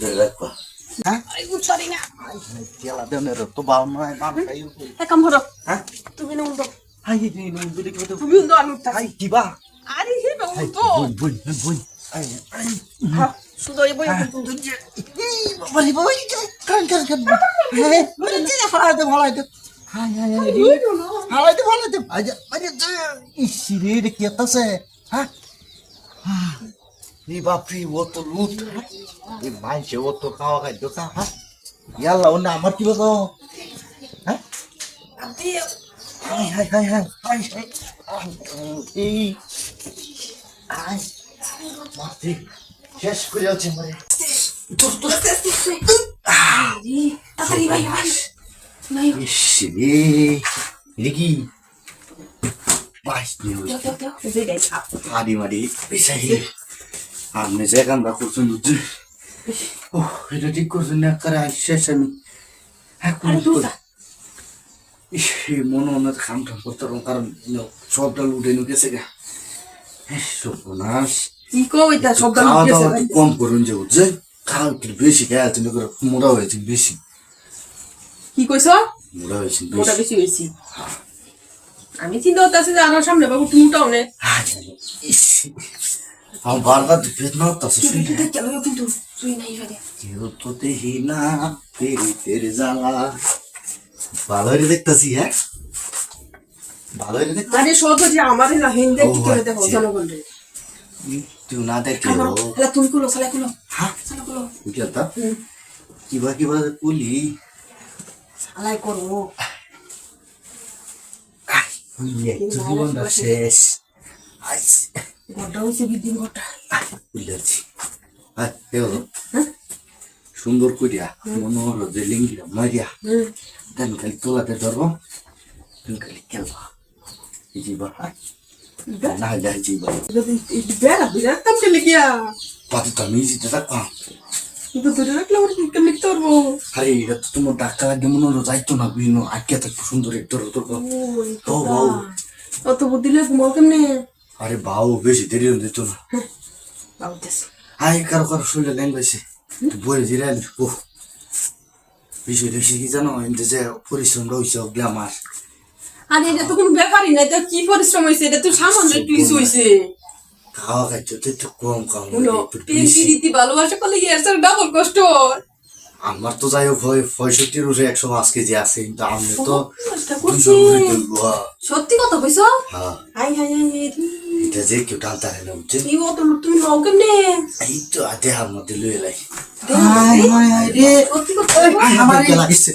ধরে। রাখবা হালাইতে আরে ইসিরে রে কি আতাছে হ্যাঁ? এই বাপরি ও তো লুট এই মাইছে ও তো খাওয়া খাদ্য খা হ্যাঁ ইয়াল্লা ওনা আমার কি বলো হ্যাঁ hi hi hi hi hi hi এই আই মাতে শেষ করে আছে মরে তোর তোর তাড়াতাড়ি ভাই ভাই ভাই ইসরে এটা কি বাইশ নিয়ে দেও হাড়ি মারি পিছাই আপনি যে কামটা করছেন বুঝছি ও এটা ঠিক করছেন না করে শেষ আমি? মনে মনে খাম ঠাম করতে পারব কারণ সবটা লুটে নিয়ে গেছে গা। সর্বনাশ। কি কো এটা শব্দ খাওয়া লুকিয়েছে দাওয়া ভাই। একটু কম করুন যে বুঝছে? খাওয়া একটু বেশি খেয়ে আছে না করে মোটা হয়েছে বেশি। কি কইছো? মোটা হয়েছে মোটা বেশি হয়েছি। আমি চিন্তা করতেছি যে আমার সামনে বাবু তুমি ইস, আমার বারবার পেট না হচ্ছে তুই তুই দেখ চলো কিন্তু তুই নাই ভাই কেউ তো দেখি না তেরি ভালো হয়ে দেখতেছি হ্যাঁ ভালো হয়ে দেখ আরে সহজ যে আমার না হিন্দে কি করে দেখো। জনগণ রে তুই না দেখলে খাবার তুমি কুলো সালা কুলো হ্যাঁ সালা কুলো কি কথা কিবা কিবা কুলি সালাই করব জীবনটা শেষ আইস আছি হ্যাঁ? সুন্দর করিয়া মনে হলো যে লিঙ্গিরা মারিয়া হুম দেন খালি তোলাতে ধরবো তুমি খালি খেলবা। না এই বেড়া বিরাট কাম চলে গিয়া। পাতি তো আমি জিতে কিন্তু ধরে রাখলে ওর কেমনি কি করব আরে এটা তো তোমার ডাক্তার আগে মনে হলো যাইতো না বিভিন্ন সুন্দর। অত ঘুমাও কেমনে? আরে বাউ বেশি দেরি হয়ে না। আই কারও কারও শরীরে ল্যাং বই জিরে আলি ও বিষয় দেখছি কি জানো? এমনি যে পরিশ্রমটা হয়েছে ওগুলো আমার। আরে এটা তো কোনো ব্যাপারই না এটা কি পরিশ্রম হয়েছে এটা তো সামান্য একটু কিছু হয়েছে খাওয়া খাইতে তো একটু কম খাওয়া বেশি। ভালোবাসা করলে এর ডাবল কষ্ট? আমার তো যাই হোক হয় পঁয়ষট্টির উঠে একশো পাঁচ কেজি আছে কিন্তু আমি তো। সত্যি কথা কইছো? হ্যাঁ। হাই হাই হাই হাই এটা যে কেউ টানতে না বুঝছে কি অত তুমি নাও কেমনে? এই তো দেহার মধ্যে লুয়ে লাই। সত্যি কথা আমার লাগিছে?